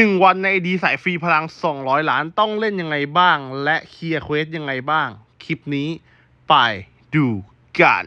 1 วันในดีสายฟรีพลัง 200 ล้านต้องเล่นยังไงบ้าง และเคลียร์เควสยังไงบ้าง คลิปนี้ไปดูกัน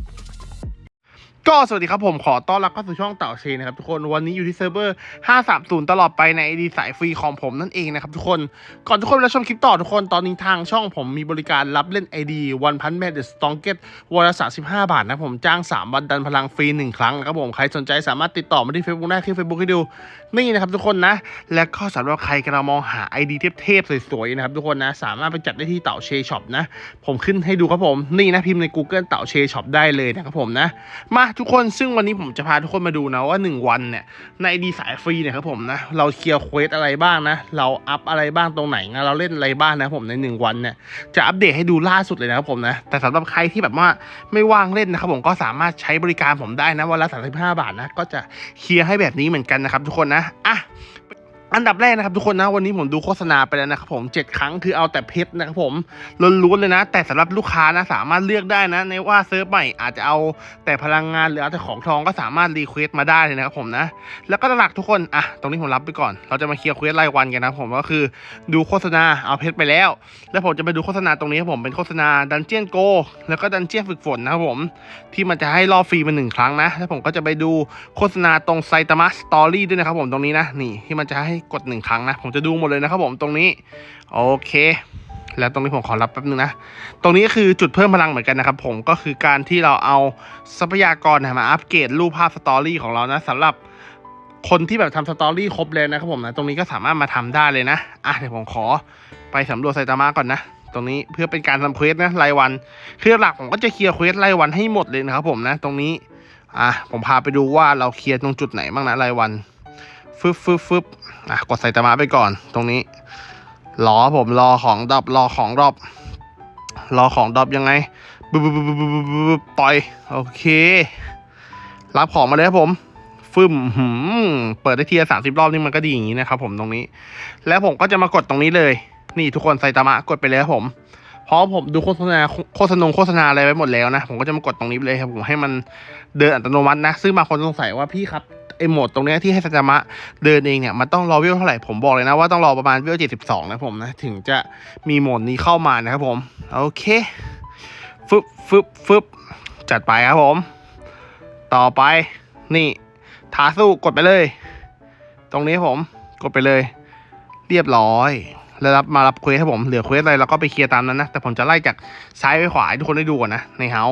ก็สวัสดีครับผมขอต้อนรับเข้าสู่ช่องเต่าเชนนะครับทุกคนวันนี้อยู่ที่เซิร์ฟเวอร์ 530 ตลอดไปในไอดีสายฟรีของผมนั่นเองนะครับทุกคนก่อนทุกคนไปรับชมคลิปต่อทุกคนตอนนี้ทางช่องผมมีบริการรับเล่น ID วันพันแมดเดสตองเกตวันละ35 บาทนะผมจ้าง 3 วันดันพลังฟรี 1 ครั้งนะครับผมใครสนใจสามารถติดต่อมาที่เฟซบุ๊กได้ที่เฟซบุ๊กให้ดู นี่นะครับทุกคนนะ และก็สำหรับใครกำลังมองหา ID เทพๆสวยๆนะครับทุกคนนะสามารถไปจัดได้ที่เต่าเชช็อปนะ ผมขึ้นให้ดูครับผมนี่นะพิมพ์ใน Google เต่าเชช็อปได้เลยนะครับผมนะ มาทุกคนซึ่งวันนี้ผมจะพาทุกคนมาดูนะว่า 1 วันเนี่ยในดีสายฟรีเนี่ยครับผมนะเราเคลียร์เควสอะไรบ้างนะ เราอัพอะไรบ้างตรงไหนนะเราเล่นอะไรบ้างนะผมใน 1 วันเนี่ยจะอัปเดตให้ดูล่าสุดเลยนะครับผมนะแต่สำหรับใครที่แบบว่าไม่ว่างเล่นนะครับผมก็สามารถใช้บริการผมได้นะวันละ35 บาทนะก็จะเคลียร์ให้แบบนี้เหมือนกันนะครับทุกคนนะอะ อันดับแรกนะครับทุกคนนะวันนี้ผมดูโฆษณาไปแล้วนะครับผมเจ็ดครั้งคือเอาแต่เพชรนะครับผมล้วนๆเลยนะ แต่สำหรับลูกค้านะสามารถเลือกได้นะ ในว่าเซิร์ฟใหม่อาจจะเอาแต่พลังงานหรือเอาแต่ของทองก็สามารถรีเควสมาได้เลยนะครับผมนะแล้วก็หลักทุกคนอะตรงนี้ผมรับไปก่อน เราจะมาเคลียร์เควสรายวันกันนะผมก็คือดูโฆษณาเอาเพชรไปแล้ว แล้วผมจะไปดูโฆษณาตรงนี้ครับผมเป็นโฆษณาดันเจียนโกแล้วก็ดันเจียนฝึกฝนนะครับผมที่มันจะให้รอบฟรีมาหนึ่งครั้งนะแล้วผมก็จะไปดูโฆษณาตรงไซตามะสตอรี่ด้วยนะครับผมตรงนี้นะนี่ที่มันจะให้กดหนึ่งครั้งนะ ผมจะดูหมดเลยนะครับผมตรงนี้ โอเค แล้วตรงนี้ผมขอรับแป๊บนึงนะ ตรงนี้คือจุดเพิ่มพลังเหมือนกันนะครับผมก็คือการที่เราเอาทรัพยากรมาอัปเกรดรูปภาพสตอรี่ของเรานะสำหรับคนที่แบบทำสตอรี่ครบเลยนะครับผมนะตรงนี้ก็สามารถมาทำได้เลยนะอะเดี๋ยวผมขอไปสำรวจไซตามะก่อนนะตรงนี้เพื่อเป็นการทำเควสนะรายวันคือหลักผมก็จะเคลียร์เควสรายวันให้หมดเลยนะครับผมนะ ตรงนี้อะผมพาไปดูว่าเราเคลียร์ตรงจุดไหนบ้างนะรายวัน ฟึบฟึบฟึบอะกดไซตามะไปก่อน ตรงนี้รอผมรอของดรอปรอของดรอปรอของดอปยังไงบึบบึบบึบบึบบึบบึบปล่อย โอเค รับของมาเลยครับผม ฟึ่มหืมเปิดได้ทีละสามสิบรอบนี่มันก็ดีอย่างนี้นะครับผมตรงนี้ แล้วผมก็จะมากดตรงนี้เลย นี่ทุกคนไซตามะกดไปเลยครับผมเพราะผมดูโฆษณาโฆษณาโฆษณาอะไรไว้หมดแล้วนะ ผมก็จะมากดตรงนี้เลยครับผมให้มันเดินอัตโนมัตินะ ซึ่งบางคนสงสัยว่าพี่ครับ ไอโหมดตรงนี้ที่ให้ไซตามะเดินเองเนี่ยมันต้องรอเวลเท่าไหร่ผมบอกเลยนะว่าต้องรอประมาณเวลเจ็ดสิบสองนะผมนะถึงจะมีโหมดนี้เข้ามานะครับผมโอเคฟึบฟึบฟึบจัดไปครับผม ต่อไปนี่ทาสู้กดไปเลย ตรงนี้ผมกดไปเลย เรียบร้อยแล้วรับมารับเควสครับผมเหลือเควสอะไรเราก็ไปเคลียร์ตามนั้นนะแต่ผมจะไล่จากซ้ายไปขวาให้ทุกคนได้ดูก่อนนะในเฮา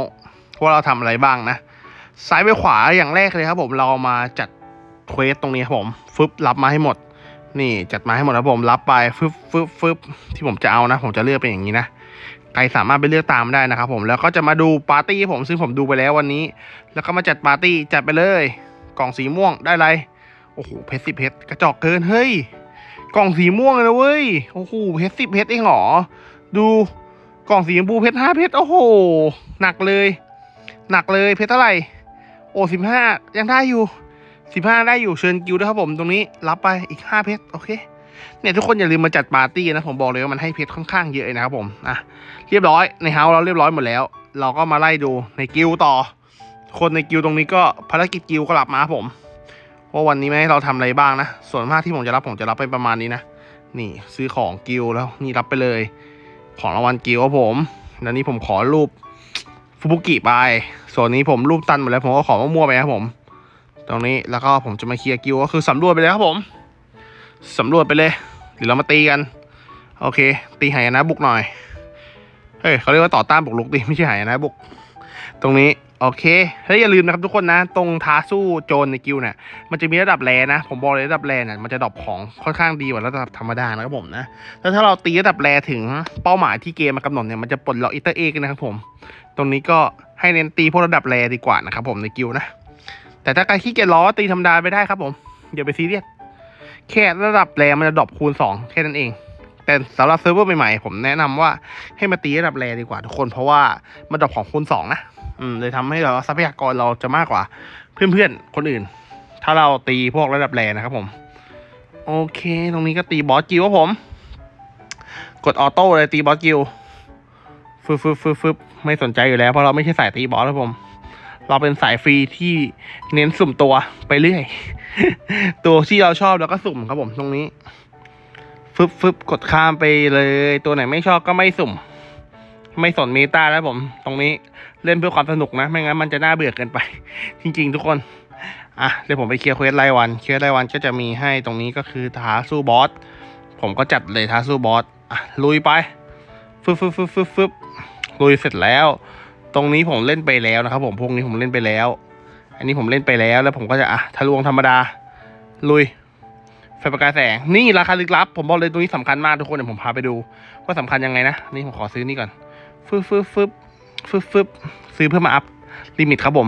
ว่าเราทำอะไรบ้างนะ ซ้ายไปขวาอย่างแรกเลยครับผมเรามาจัด เควสตรงนี้ครับผมฟึบรับมาให้หมด นี่จัดมาให้หมดครับผมรับไปฟึบฟึบฟึบที่ผมจะเอานะ ผมจะเลือกเป็นอย่างนี้นะใครสามารถไปเลือกตามได้นะครับผมแล้วก็จะมาดูปาร์ตี้ผมซึ่งผมดูไปแล้ววันนี้ แล้วก็มาจัดปาร์ตี้จัดไปเลย กล่องสีม่วงได้ไรโอ้โหเพชรสิเพชรกระจอกเกินเฮ้ยกล่องสีม่วงเลยนะเว้ยโอ้โหเพชรสิบเพชรเองหรอดูกล่องสีชมพูเพชรห้าเพชรโอ้โหหนักเลย หนักเลยเพชรเท่าไหร่โอ้สิบห้ายังได้อยู่ สิบห้าได้อยู่เชิญกิวด้วยครับผมตรงนี้รับไปอีกห้าเพชรโอเคเนี่ยทุกคนอย่าลืมมาจัดปาร์ตี้นะผมบอกเลยว่ามันให้เพชรค่อนข้างเยอะนะครับผมอะเรียบร้อยในเฮาเราเรียบร้อยหมดแล้ว เราก็มาไล่ดูในกิวต่อ คนในกิวตรงนี้ก็ภารกิจกิวก็รับมาผมว่าวันนี้ไม่ให้เราทำอะไรบ้างนะ ส่วนมากที่ผมจะรับผมจะรับไปประมาณนี้นะนี่ซื้อของกิลแล้วนี่รับไปเลย ของรางวัลกิลครับผมแล้วนี้ผมขอรูปฟุบุกิไป ส่วนนี้ผมรูปตันหมดแล้วผมก็ขอมั่วๆไปครับผม ตรงนี้แล้วก็ผมจะมาเคลียร์กิลก็คือสำรวจไปเลยครับผมสำรวจไปเลยเดี๋ยวเรามาตีกัน โอเค ตีหายนะบุกหน่อยเฮ้ยเขาเรียกว่าต่อต้านบุกลุกดิไม่ใช่หายนะบุก ตรงนี้โอเคแล้วอย่าลืมนะครับทุกคนนะ ตรงท้าสู้โจรในกิลเนี่ยมันจะมีระดับแรนะ ผมบอกเลยระดับแรเนี่ยมันจะดรอปของค่อนข้างดีกว่าระดับธรรมดานะครับผมนะแล้วถ้าเราตีระดับแรถึงเป้าหมายที่เกมมากำหนดเนี่ยมันจะปลดล็อกอิตเตอร์เอกนะครับผม ตรงนี้ก็ให้เน้นตีพวกระดับแรดีกว่านะครับผมในกิลนะ แต่ถ้าใครขี้เกียจล้อตีธรรมดาไปได้ครับผมอย่าไปซีเรียสแค่ระดับแรมันจะดรอปคูณสองแค่นั้นเอง แต่สำหรับเซิร์ฟเวอร์ใหม่ๆผมแนะนำว่าให้มาตีระดับแรดีกว่าทุกคนเพราะว่ามันดรอปของคูณสองนะอืมเลยทำให้เราทรัพยากรเราจะมากกว่า เพื่อนๆคนอื่น ถ้าเราตีพวกระดับแรนะครับผม โอเค ตรงนี้ก็ตีบอสกิลผม กดออโต้เลยตีบอสกิลฟึบฟึบฟึบฟึบไม่สนใจอยู่แล้วเพราะเราไม่ใช่สายตีบอสครับผม เราเป็นสายฟรีที่เน้นสุ่มตัวไปเรื่อย ตัวที่เราชอบแล้วก็สุ่มครับผมตรงนี้ ฟึบฟึบกดข้ามไปเลย ตัวไหนไม่ชอบก็ไม่สุ่ม ไม่สนเมตาแล้วผม ตรงนี้เล่นเพื่อความสนุกนะ ไม่งั้นมันจะน่าเบื่อเกินไป จริง ๆ ทุกคน อะเดี๋ยวผมไปเคลียร์เควสรายวัน เคลียร์รายวันก็จะมีให้ตรงนี้ก็คือท้าสู้บอส ผมก็จัดเลยท้าสู้บอส อะลุยไป ฟึบฟึบฟึบฟึบฟึบลุยเสร็จแล้ว ตรงนี้ผมเล่นไปแล้วนะครับ ผมพวกนี้ผมเล่นไปแล้ว อันนี้ผมเล่นไปแล้ว แล้วผมก็จะอะทะลวงธรรมดา ลุยไฟประกายแสง นี่ราคาลึกลับ ผมบอกเลยตรงนี้สำคัญมากทุกคนเดี๋ยวผมพาไปดู ว่าสำคัญยังไงนะ นี่ผมขอซื้อนี่ก่อนฟึบฟึบฟึบฟึบฟึบซื้อเพื่อมาอัพลิมิตครับผม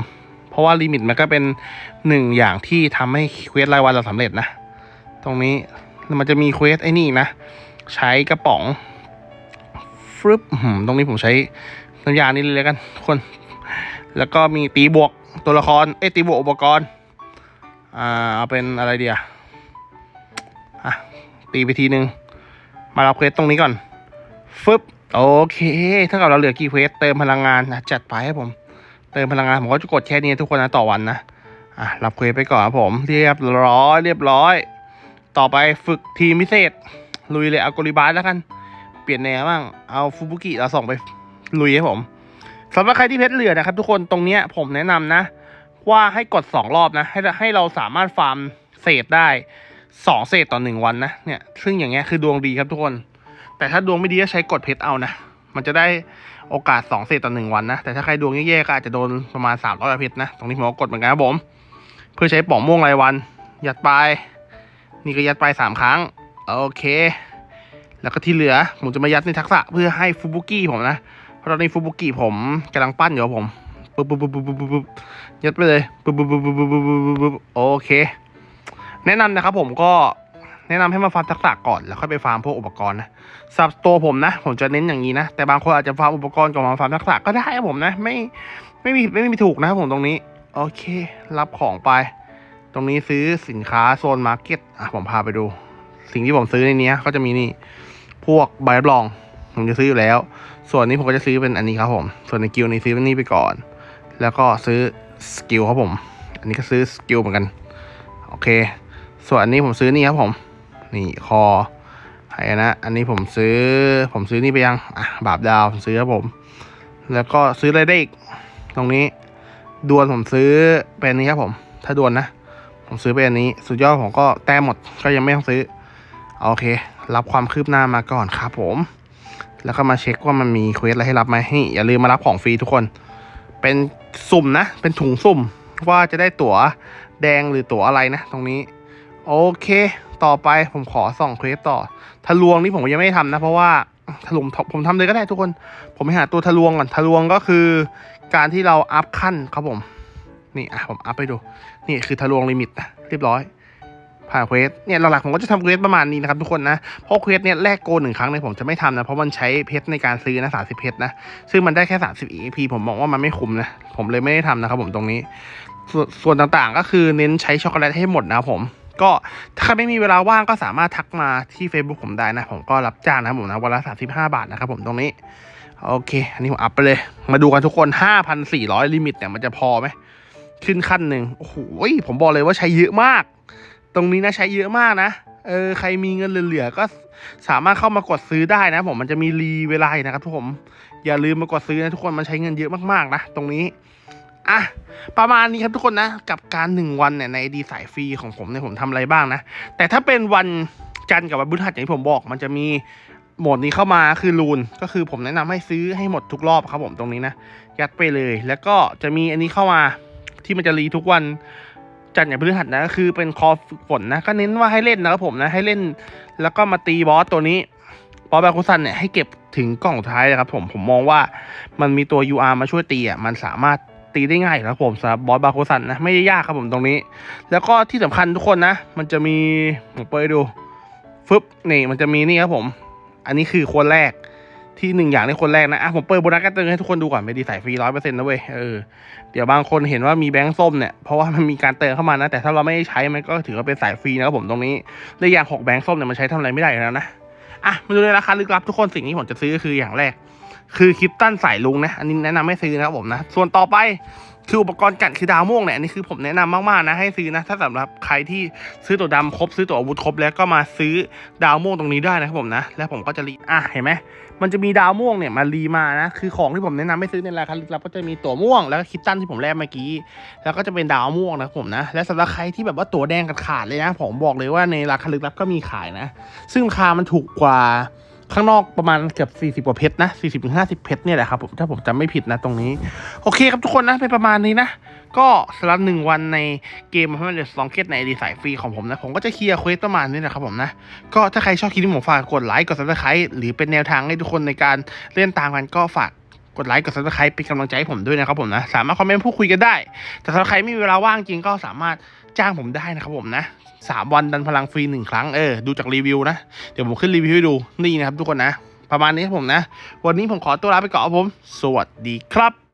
เพราะว่าลิมิตมันก็เป็นหนึ่งอย่างที่ทำให้เควสรายวันเราสำเร็จนะ ตรงนี้มันจะมีเควสไอ้นี่นะ ใช้กระป๋องฟึบตรงนี้ผมใช้ น้ำยานี่เลยแล้วกันทุกคน แล้วก็มีตีบวกตัวละคร เอ้ตีบวกอุปกรณ์ อ่า เอาเป็นอะไรเดียอะ ตีไปทีหนึ่งมารับเควสตรงนี้ก่อน ฟึบ โอเค ถ้ากับเราเหลือกี่เควส เติมพลังงานนะจัดไปให้ผม เติมพลังงาน ผมก็จะกดแค่นี้ทุกคนนะต่อวันนะ อะ รับเควสไปก่อนครับผม เรียบร้อย เรียบร้อย ต่อไปฝึกทีมพิเศษ ลุยเลยเอากลิบาสแล้วกัน เปลี่ยนแนวบ้าง เอาฟูบุกิเราส่งไป ลุยให้ผมสำหรับใครที่เพชรเหลือนะครับ ทุกคนตรงเนี้ยผมแนะนำนะ ว่าให้กดสองรอบนะ ให้ให้เราสามารถฟาร์มเศษได้สองเศษต่อหนึ่งวันนะเนี่ยซึ่งอย่างเงี้ยคือดวงดีครับทุกคน แต่ถ้าดวงไม่ดีก็ใช้กดเพชรเอานะมันจะได้โอกาสสองเศษต่อหนึ่งวันนะ แต่ถ้าใครดวงแย่ๆก็อาจจะโดนประมาณสามร้อยเพชรนะ ตรงนี้ผมก็กดเหมือนกันครับผม เพื่อใช้ป่องม่วงรายวัน ยัดไป นี่ก็ยัดไปสามครั้ง โอเค แล้วก็ที่เหลือผมจะมายัดในทักษะเพื่อให้ฟูบุกิผมนะ พราะตอนนี้ฟูบุกิผมกำลังปั้นอยู่ผมปุ๊บปุ๊บปุ๊บปุ๊บยัดไปเลยปุ๊บปุ๊บปุ๊บปุ๊บปุ๊บปุ๊บโอเค แนะนำนะครับผมก็แนะนำให้มาฟาร์มทักษะก่อนแล้วค่อยไปฟาร์มพวกอุปกรณ์นะสับตัวผมนะ ผมจะเน้นอย่างนี้นะ แต่บางคนอาจจะฟาร์มอุปกรณ์ก่อนมาฟาร์มทักษะก็ได้ผมนะ ไม่ไม่มีไม่มีถูกนะผมตรงนี้ โอเค รับของไป ตรงนี้ซื้อสินค้าโซนมาร์เก็ตอะผมพาไปดู สิ่งที่ผมซื้อในนี้ก็จะมีนี่ พวกใบรับรอง ผมจะซื้ออยู่แล้วส่วนนี้ผมก็จะซื้อเป็นอันนี้ครับผม ส่วนในกิลนี้ซื้อเป็นนี่ไปก่อน แล้วก็ซื้อสกิลครับผม อันนี้ก็ซื้อสกิลเหมือนกัน โอเค ส่วนอันนี้ผมซื้อนี่ครับผม นี่คอไอ้นะ อันนี้ผมซื้อ ผมซื้อนี่ไปยัง อะ บาปดาวผมซื้อครับผม แล้วก็ซื้ออะไรได้อีก ตรงนี้ ดวลผมซื้อเป็นนี้ครับผม ถ้าดวลนะ ผมซื้อเป็นอันนี้ สุดยอดผมก็แต้มหมด ก็ยังไม่ต้องซื้อ โอเค รับความคืบหน้ามาก่อนครับผม แล้วก็มาเช็คว่ามันมีเควสอะไรให้รับไหมนี่อย่าลืมมารับของฟรีทุกคน เป็นสุ่มนะ เป็นถุงสุ่มว่าจะได้ตั๋วแดงหรือตั๋วอะไรนะ ตรงนี้ โอเค ต่อไปผมขอส่องเควสต่อ ทะลวงนี่ผมยังไม่ทำนะ เพราะว่าทะลวงผมทำเลยก็ได้ทุกคน ผมไปหาตัวทะลวงก่อนทะลวงก็คือ การที่เราอัพขั้นครับผม นี่อะผมอัพไปดู นี่คือทะลวงลิมิตนะเรียบร้อย ผ่านเควสเนี่ยหลักๆผมก็จะทำเควสประมาณนี้นะครับทุกคนนะเพราะเควสเนี่ยแลกโกหนึ่งครั้งเนี่ยผมจะไม่ทำนะเพราะมันใช้เพชรในการซื้อนะสาสิบเพชรนะซึ่งมันได้แค่สามสิบ EP ผมมองว่ามันไม่คุ้มนะผมเลยไม่ได้ทำนะครับผมตรงนี้ ส่วนส่วนต่างๆก็คือเน้นใช้ช็อกโกแลตให้หมดนะครับผมก็ถ้าไม่มีเวลาว่างก็สามารถทักมาที่ Facebook ผมได้นะ ผมก็รับจ้างนะผมนะวันละสามสิบห้าบาทนะครับผมตรงนี้ โอเค อันนี้ผมอัพไปเลย มาดูกันทุกคนห้าพันสี่ร้อยลิมิตเนี่ยมันจะพอไหมขึ้นขั้นหนึ่งโอ้โหผมบอกเลยว่าใช้เยอะมาก ตรงนี้นะใช้เยอะมากนะ เออใครมีเงินเหลือๆก็สามารถเข้ามากดซื้อได้นะผมมันจะมีรีเวลานะครับทุกผมอย่าลืมมากดซื้อนะทุกคนมันใช้เงินเยอะมากๆนะตรงนี้อะประมาณนี้ครับทุกคนนะ กับการหนึ่งวันเนี่ยในดีสายฟรีของผมเนี่ยผมทำอะไรบ้างนะ แต่ถ้าเป็นวันจันทร์กับวันพฤหัสอย่างที่ผมบอก มันจะมีโหมดนี้เข้ามาคือรูนก็คือผมแนะนำให้ซื้อให้หมดทุกรอบครับผมตรงนี้นะ ยัดไปเลย แล้วก็จะมีอันนี้เข้ามาที่มันจะรีทุกวัน จันทร์อย่างพฤหัสนะคือเป็นคอฝึกฝนนะก็เน้นว่าให้เล่นนะครับผมนะให้เล่น แล้วก็มาตีบอสตัวนี้บอสบาคุซันเนี่ยให้เก็บถึงกล่องท้ายนะครับผมผมมองว่ามันมีตัว UR มาช่วยตีอะมันสามารถตีได้ง่ายครับผมสำหรับบอสบาคุซันนะไม่ได้ยากครับผมตรงนี้ แล้วก็ที่สำคัญทุกคนนะ มันจะมีผมเปิดดูฟึบนี่มันจะมีนี่ครับผม อันนี้คือคนแรก ที่หนึ่งอย่างในคนแรกนะอะผมเปิดโบนัสการเติมให้ทุกคนดูก่อนไม่ดีใส่ฟรีร้อยเปอร์เซ็นต์นะเว้ยเออเดี๋ยวบางคนเห็นว่ามีแบงค์ส้มเนี่ยเพราะว่ามันมีการเติมเข้ามานะ แต่ถ้าเราไม่ใช้มันก็ถือว่าเป็นสายฟรีนะครับผมตรงนี้และอย่างหกแบงค์ส้มเนี่ยมันใช้ทำอะไรไม่ได้แล้วนะอะมาดูในราคาลึกลับทุกคนสิ่งที่ผมจะซื้อก็คืออย่างแรก คือคลิปตันสายลุงนะอันนี้แนะนำไม่ซื้อนะครับผมนะส่วนต่อไป คืออุปกรณ์กัดคือดาวม่วงเนี่ยอันนี้คือผมแนะนำมากๆนะให้ซื้อนะถ้าสำหรับใครที่ซื้อตัวดำครบซื้อตัวอาวุธครบแล้วก็มาซื้อดาวม่วงตรงนี้ได้นะครับผมนะ แล้วผมก็จะรีอะเห็นไหมมันจะมีดาวม่วงเนี่ยมารีมานะคือของที่ผมแนะนำให้ซื้อในราคาลึกลับก็จะมีตัวม่วงแล้วก็คิตตันที่ผมแลกเมื่อกี้ แล้วก็จะเป็นดาวม่วงนะครับผมนะ และสำหรับใครที่แบบว่าตัวแดงขาดเลยนะ ผมบอกเลยว่าในราคาลึกลับก็มีขายนะ ซึ่งราคามันถูกกว่า ข้างนอกประมาณเกือบ 40 กว่าเพชรนะ 40ถึง50 เพชรเนี่ยแหละครับผมถ้าผมจำไม่ผิดนะตรงนี้ โอเคครับทุกคนนะเป็นประมาณนี้นะ ก็สำหรับหนึ่งวันในเกมพันเดสองเกตในดีสายฟรีของผมนะ ผมก็จะเคลียร์เควสประมาณนี้นะครับผมนะ ก็ถ้าใครชอบคลิปที่ผมฝากกดไลค์กดซับสไครต์หรือเป็นแนวทางให้ทุกคนในการเล่นตามกันก็ฝาก ดไลค์กดซับสไครป์เป็นกำลังใจให้ผมด้วยนะครับผมนะ สามารถคอมเมนต์พูดคุยกันได้ แต่ถ้าใครไม่มีเวลาว่างจริงก็สามารถจ้างผมได้นะครับผมนะสามวันดันพลังฟรีหนึ่งครั้งเออดูจากรีวิวนะ เดี๋ยวผมขึ้นรีวิวให้ดูนี่นะครับทุกคนนะ ประมาณนี้ครับผมนะ วันนี้ผมขอตัวลาไปก่อนครับผม สวัสดีครับ